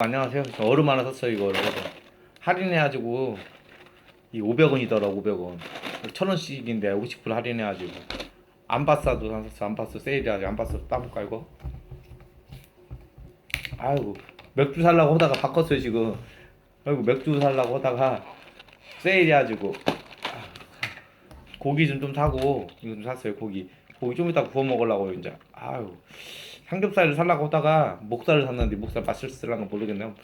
안녕하세요. 저 얼음 하나 샀어요 이거 할인해가지고 이 500원이더라 500원. 1000원씩인데 50% 할인해가지고. 안바싸도 샀어 안바싸 세일해가지고 안바싸 따볼까 이거? 아이고 맥주 살라고 하다가 바꿨어요 지금. 아이고 맥주 살라고 하다가 세일해가지고. 아, 고기 좀 좀 사고. 이거 좀 샀어요 고기. 고기 좀 이따 구워 먹으려고 이제. 아유 삼겹살을 살라고 하다가 목살을 샀는데 목살 맛있을랑가 모르겠네요.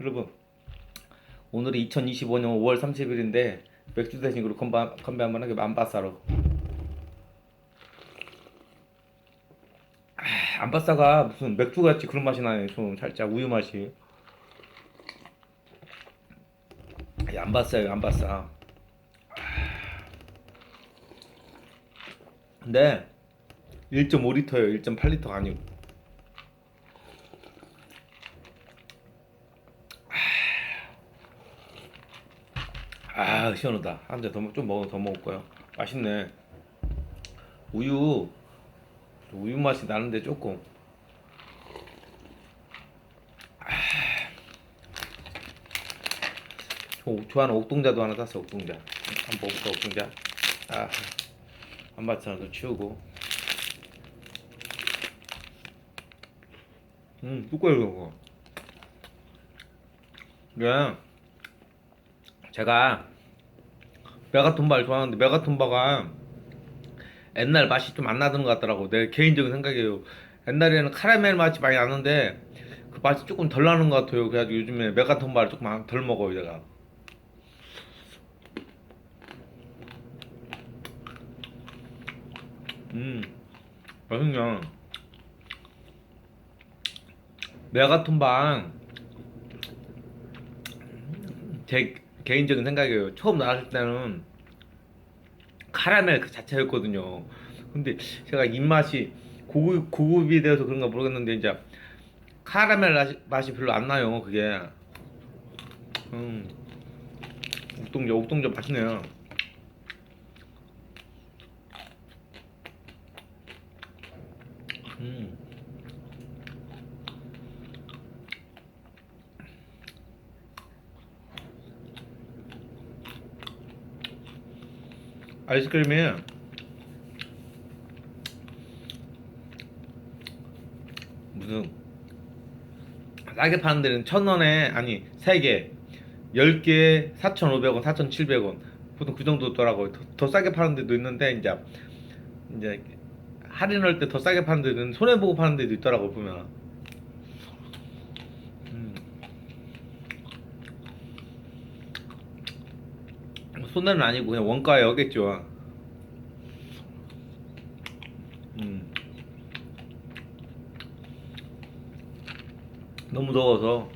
여러분 오늘이 2025년 5월 30일인데 맥주 대신 그리고 건배, 건배 한번 하게 안바싸로. 아, 안바싸가 무슨 맥주 같이 그런 맛이 나네. 좀 살짝 우유 맛이. 이 안바싸요 안바싸. 근데 1.5리터예요. 1.8리터가 아니고 아 시원하다. 한 잔 더 좀 먹어 더 먹을 거야. 맛있네. 우유. 우유 맛이 나는데 조금. 아, 저 좋아하는 옥동자도 하나 샀어 옥동자. 한번 먹을까 옥동자? 아 한바탕도 치우고. 음 뚜껑이 이거 그냥 제가 메가톤바를 좋아하는데 메가톤바가 옛날 맛이 좀 안 나는 것 같더라고. 내 개인적인 생각이에요. 옛날에는 카라멜 맛이 많이 나는데 그 맛이 조금 덜 나는 것 같아요. 그래가지고 요즘에 메가톤바를 조금 덜 먹어요 내가. 음 맛있냐 메가톤바. 제 개인적인 생각이에요. 처음 나왔을 때는 카라멜 그 자체였거든요. 근데 제가 입맛이 고급, 고급이 되어서 그런가 모르겠는데 이제 카라멜 맛이, 별로 안 나요. 그게 음 옥동자 옥동자 맛있네요. 음. 아이스크림이 무슨 싸게 파는 데는 천 원에 아니 세개 10개에 4,500원, 4,700원 보통 그 정도 더라고요. 더, 더 싸게 파는 데도 있는데 이제 이제 할인할 때 더 싸게 파는 데는 손해 보고 파는 데도 있더라고 보면. 음. 손해는 아니고 그냥 원가에 오겠죠. 음. 너무 더워서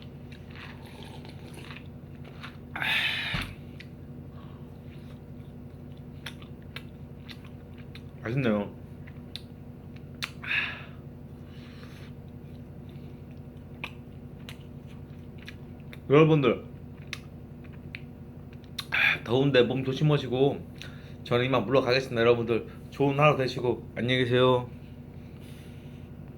아. 맛있네요. 여러분들 아, 더운데 몸 조심하시고 저는 이만 물러가겠습니다. 여러분들 좋은 하루 되시고 안녕히 계세요